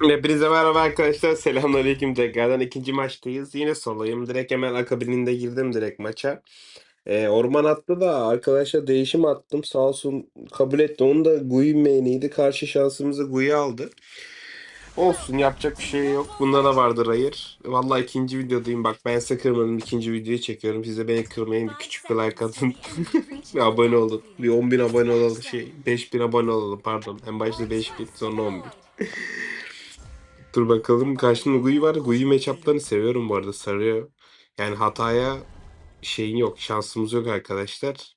Hepinize merhaba arkadaşlar. Selamünaleyküm tekrardan. ikinci maçtayız. Yine solayım. Direkt hemen akabininde girdim direkt maça. Ee, orman attı da arkadaşa değişim attım. Sağ olsun kabul etti. Onu da Gui main'iydi. Karşı şansımızı Gui aldı. Olsun yapacak bir şey yok. Bunda da vardır hayır. Vallahi ikinci videodayım. Bak ben size kırmadım. ikinci videoyu çekiyorum. Siz de beni kırmayın. Bir küçük bir like atın. bir abone olun. Bir 10.000 abone olalım. Şey 5.000 abone olalım pardon. En başta 5.000 sonra 10.000. Dur bakalım karşımda Gui var. Gui matchup'larını seviyorum bu arada sarıyor. Yani hataya şeyin yok. Şansımız yok arkadaşlar.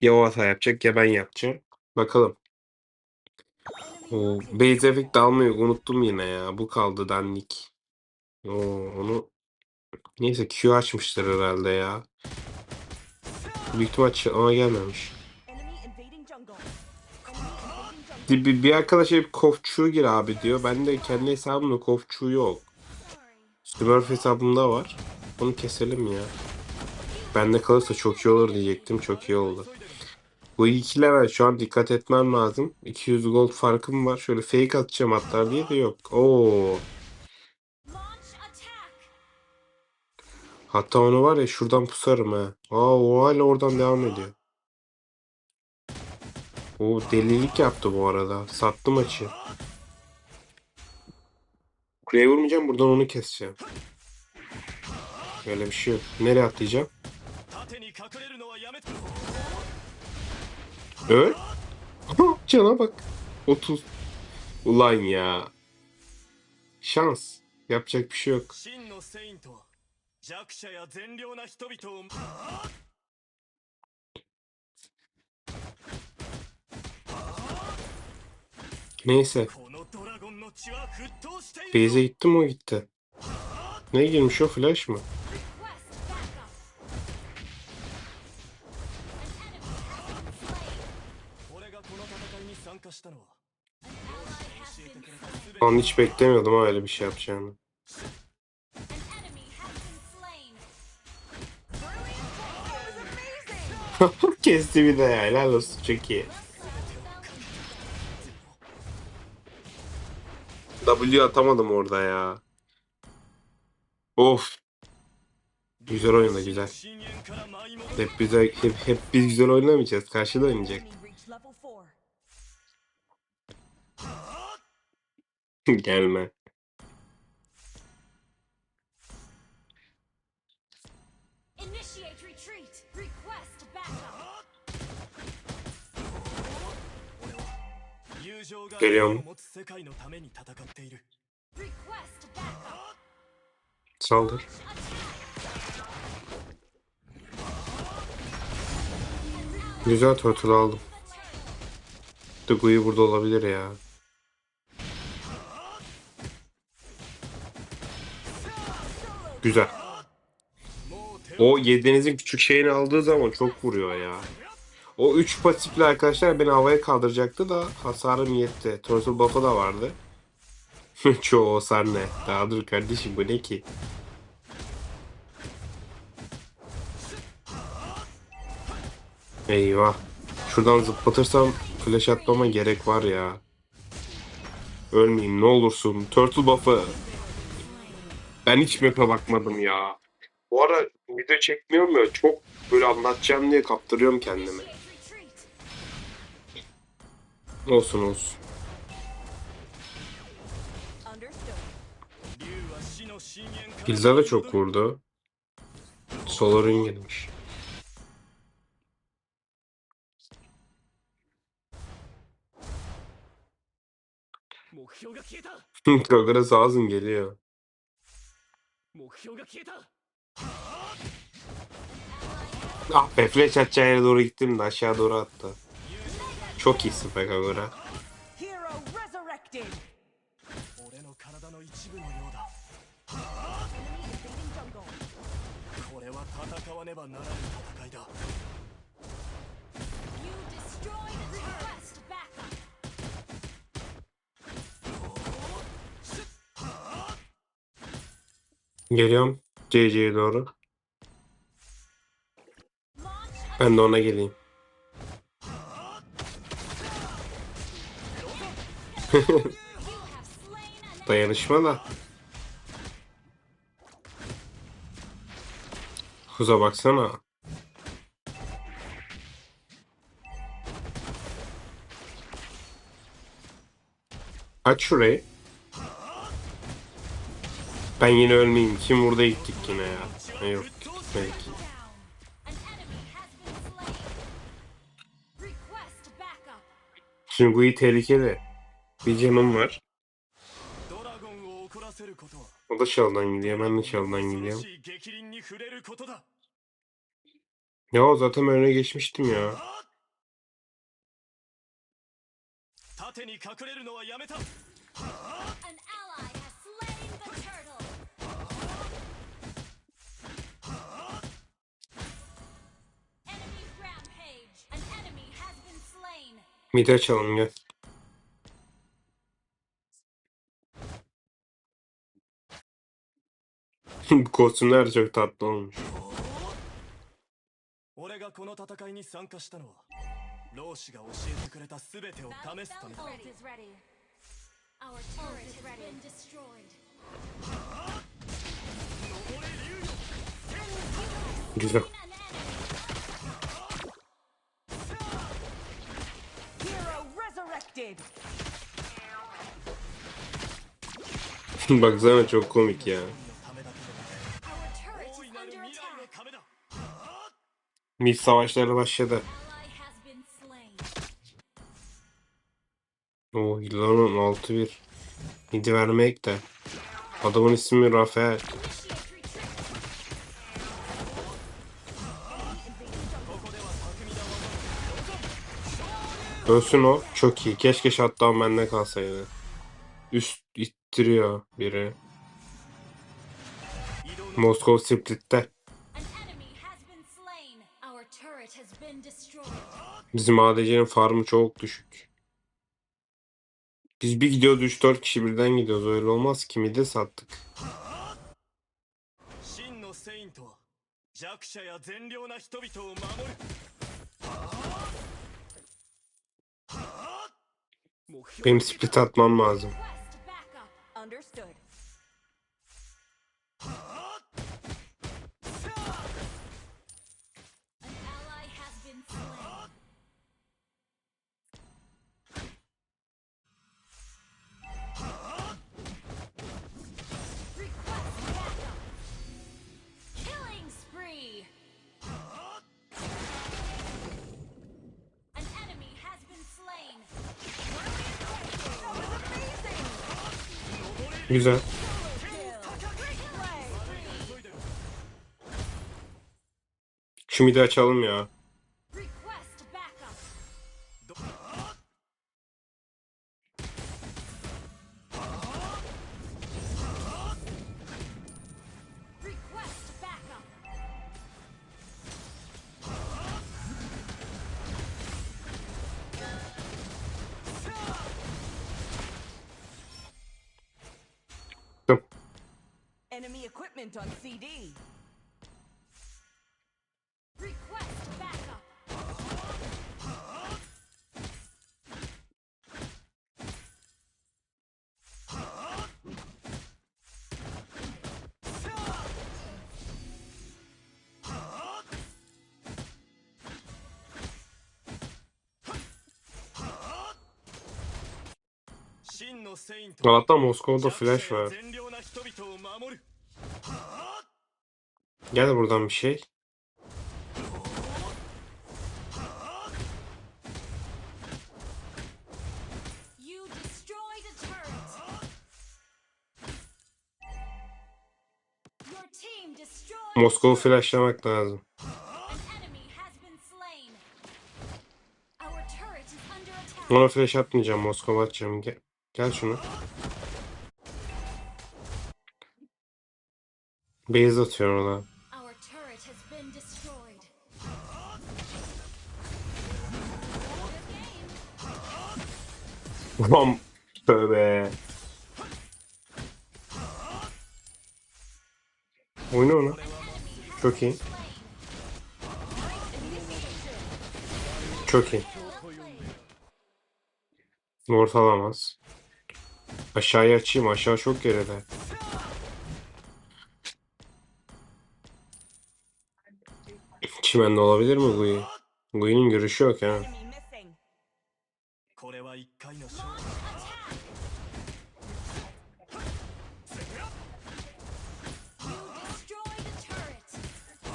Ya o hata yapacak ya ben yapacağım. Bakalım. O base effect almayı unuttum yine ya. Bu kaldı dandik. Oo, onu neyse Q açmıştır herhalde ya. Büyük ihtimal ama gelmemiş. Bir, bir, bir arkadaş hep kofçuğu gir abi diyor. Ben de kendi hesabımda kofçuğu yok. Smurf hesabımda var. Onu keselim ya. Bende kalırsa çok iyi olur diyecektim. Çok iyi oldu. Bu ikilere şu an dikkat etmem lazım. 200 gold farkım var. Şöyle fake atacağım hatta diye de yok. Oo. Hatta onu var ya şuradan pusarım ha. Aa o hala oradan devam ediyor. O delilik yaptı bu arada. Sattı maçı. Kuleye vurmayacağım. Buradan onu keseceğim. Öyle bir şey yok. Nereye atlayacağım? Öl. Cana bak. 30. Ulan ya. Şans. Yapacak bir şey yok. Neyse. Base'e gitti mi o gitti. Ne girmiş o flash mı? An hiç beklemiyordum öyle bir şey yapacağını. Kesti bir de ya. Helal olsun çok iyi. W atamadım orada ya. Of. Güzel oynadı güzel. Hep bize hep, hep biz güzel oynamayacağız. Karşıda oynayacak. Gelme. Geliyorum. を持つ世界のために戦っている Request backup. Saldır. Güzel turtle aldım. Dugu'yu burada olabilir ya. Güzel. O yediğinizin küçük şeyini aldığı zaman çok vuruyor ya. O 3 pasifli arkadaşlar beni havaya kaldıracaktı da hasarım yetti. Turtle buff'ı da vardı. Çoğu hasar ne? Daha dur kardeşim bu ne ki? Eyvah. Şuradan zıplatırsam flash atmama gerek var ya. Ölmeyeyim ne olursun. Turtle buff'ı. Ben hiç map'e bakmadım ya. Bu ara video çekmiyorum ya. Çok böyle anlatacağım diye kaptırıyorum kendimi. Olsun olsun. Filza da çok vurdu. Solarin gelmiş. Kagura Sazın geliyor. Ah be flash atacağı yere doğru gittim de aşağı doğru attı. Çok iyisin Kagura. Geliyorum CC'ye doğru. Ben de ona geleyim. Dayanışma da. Hıza baksana. Aç şurayı. Ben yine ölmeyeyim. Kim burada gittik yine ya. Yok gitmedik. Sungu'yu tehlikeli. Bir canım var. O da çaldan gidiyor. Ben de çaldan gidiyorum. Ya zaten öne geçmiştim ya. Mide açalım gel. Bu kostümler çok tatlı olmuş. 俺がこの戦いに参加したのは老子が教えてくれた全てを試すためだ. Our turret has been destroyed. Güzel. Hero resurrected. Baksana çok komik ya. Mil savaşları başladı. O Hilal'ın 6-1. Midi vermek de. Adamın ismi Rafael. Dönsün o. Çok iyi. Keşke shutdown bende kalsaydı. Üst ittiriyor biri. Moskova Split'te. Bizim ADC'nin farmı çok düşük. Biz bir gidiyoruz 3-4 kişi birden gidiyoruz. Öyle olmaz. Kimi de sattık. Benim split atmam lazım. Güzel. Şu açalım ya. Enemy equipment on CD. Request backup. "真のセイントは Allah'tan Moskova'da 弱 flash 者 Gel buradan bir şey. Moskova flashlamak lazım. Ona flash atmayacağım. Moskova atacağım. Gel, gel şunu. Base atıyor ona. Ulan tövbe. Oyna onu. Çok iyi. Çok iyi. Ortalamaz. Aşağıya açayım. Aşağı çok geride. Çimende olabilir mi Gui? Gui'nin görüşü yok ya.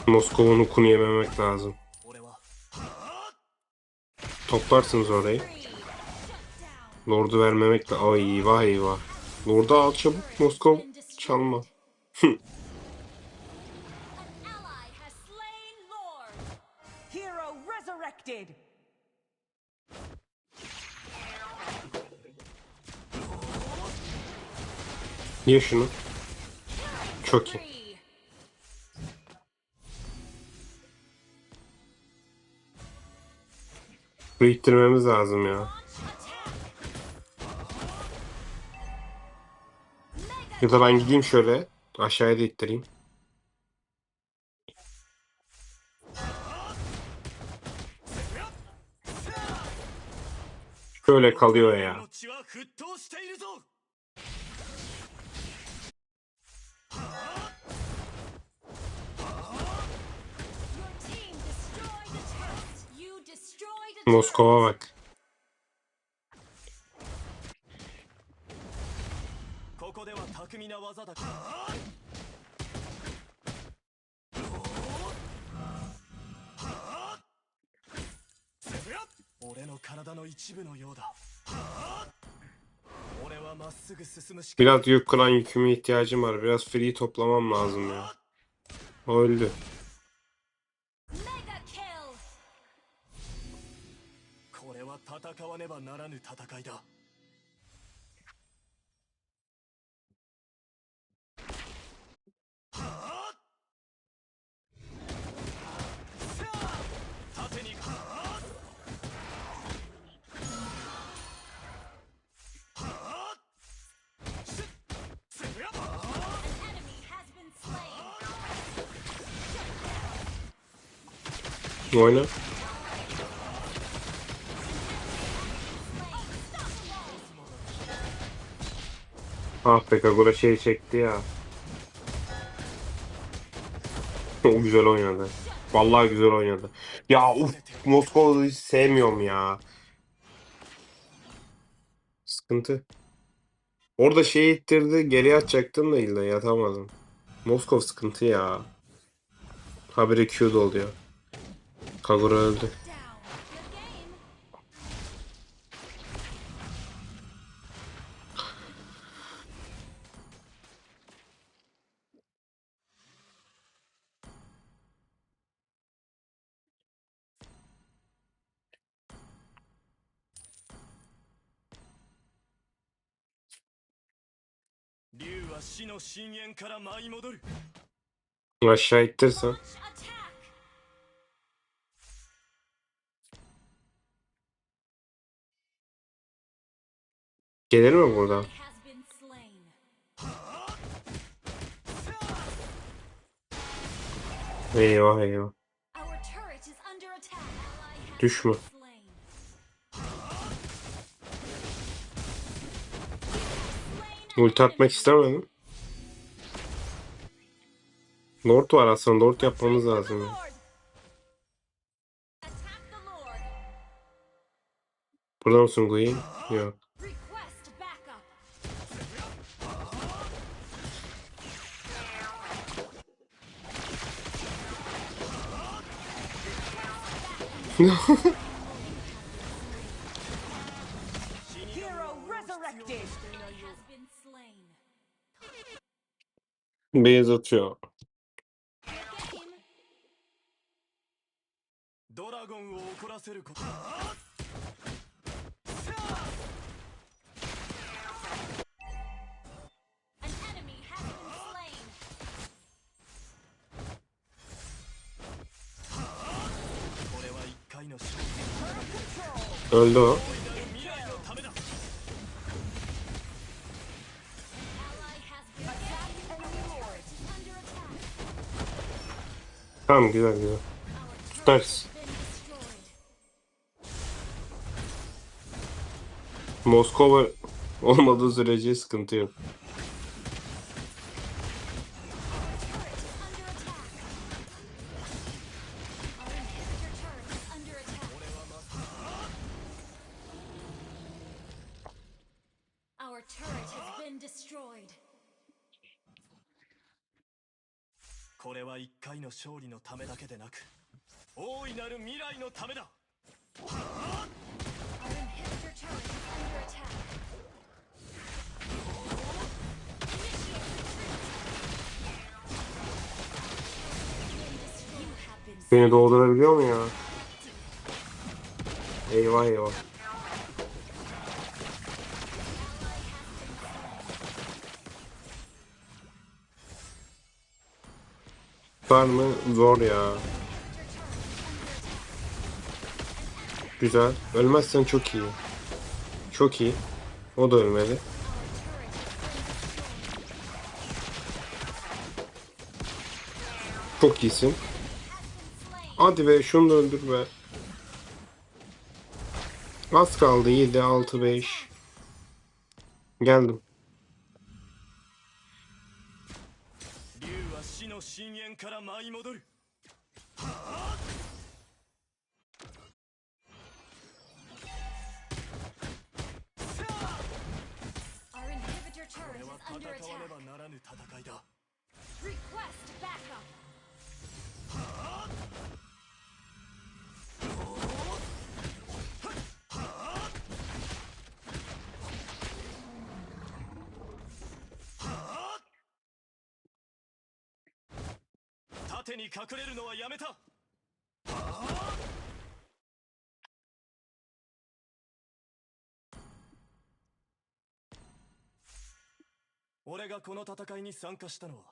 Moskova'nın okunu yememek lazım. Toplarsınız orayı. Lord'u vermemekle ay eyvah eyvah. Lord'u al çabuk Moskova çalma. Ye şunu. Çok iyi. Burayı ittirmemiz lazım ya. Ya da ben gideyim şöyle. Aşağıya da ittireyim. Şöyle kalıyor ya. Московок. ここでは巧みな技だ。俺の体の一部のようだ。Biraz yük kıran yüküme ihtiyacım var. Biraz free toplamam lazım ya. O öldü. Oyna. Ah be Kagura şey çekti ya. O güzel oynadı. Vallahi güzel oynadı. Ya uf Moskova'yı sevmiyorum ya. Sıkıntı. Orada şey ittirdi geriye atacaktım da illa yatamadım. Moskov sıkıntı ya. Habire Q'da oluyor. Kagura öldü. Down. Good Gelir mi buradan? Eyvah eyvah. Düşme. Ulti atmak istemedim. Lord var aslında. Lord yapmamız lazım. ya. Lord. Attack the Lord. Burada mısın Gui? Yok. チアドラゴンを怒らせること。Under attack. Tamam güzel güzel. Tutarız. Moskova Olmadığı sürece sıkıntı yok. 勝利のためだけでなく大いなる未来のためだ、Var mı? Zor ya. Güzel. Ölmezsen çok iyi. Çok iyi. O da ölmedi. Çok iyisin. Hadi be şunu da öldür be. Az kaldı 7 6 5. Geldim. 深淵はあ戦わねばならぬ戦いだ。盾に隠れるのはやめた」俺がこの戦いに参加したのは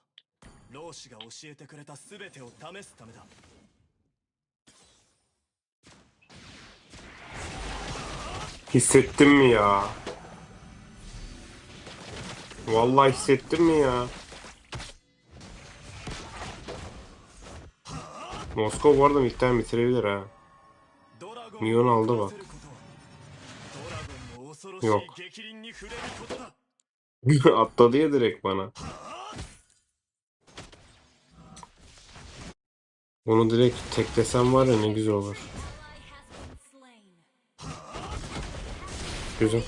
老子が教えてくれた全てを試すためだ Hissettin mi ya? Vallahi hissettin mi ya? Moskova bu arada midden bitirebilir ha. Mion aldı bak. Yok. Atladı ya direkt bana. Onu direkt teklesem var ya ne güzel olur. Güzel.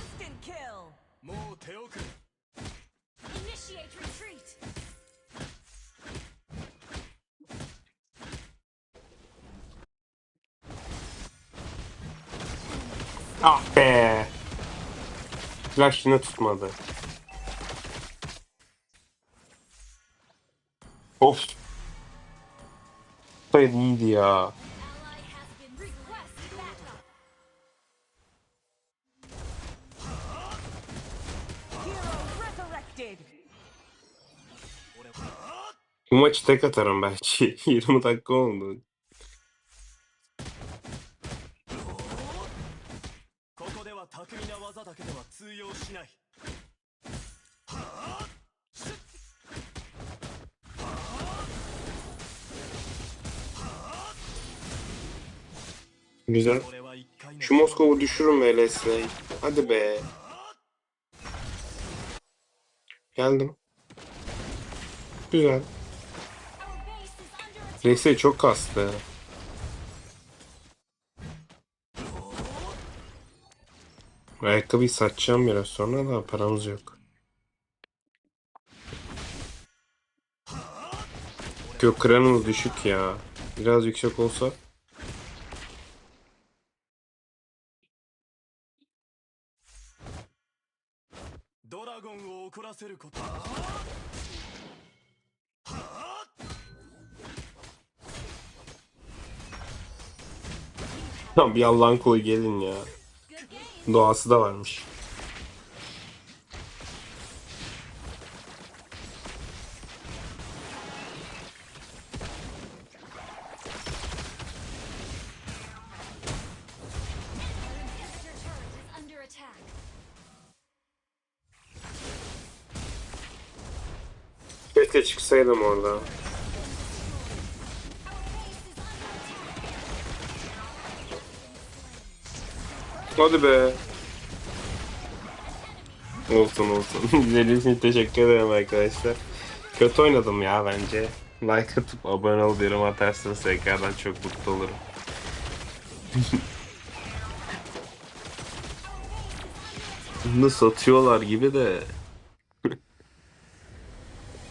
Ah be. Flash yine tutmadı. Of. Sayın iyiydi ya. Bu maçı tek atarım belki. 20 dakika oldu. Güzel. Şu Moskova'yı düşürün be Leslie. Hadi be. Geldim. Güzel. Leslie çok kastı. Ayakkabıyı satacağım biraz sonra da paramız yok. Gök kranımız düşük ya. Biraz yüksek olsa Tam bir Allah'ın kulu gelin ya. Doğası da varmış. Keşke çıksaydım orada. Hadi be. Olsun olsun. İzlediğiniz için teşekkür ederim arkadaşlar. Kötü oynadım ya bence. Like atıp abone ol yorum atarsanız tekrardan çok mutlu olurum. Bunu satıyorlar gibi de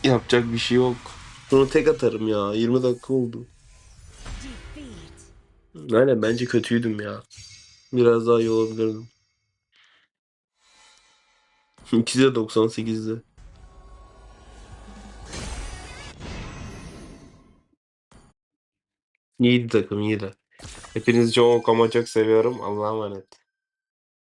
yapacak bir şey yok. Bunu tek atarım ya. 20 dakika oldu. Aynen bence kötüydüm ya. Biraz daha iyi olabilirdim. İkisi de 98'de. İyiydi takım iyiydi. Hepinizi çok ama seviyorum. Allah'a emanet.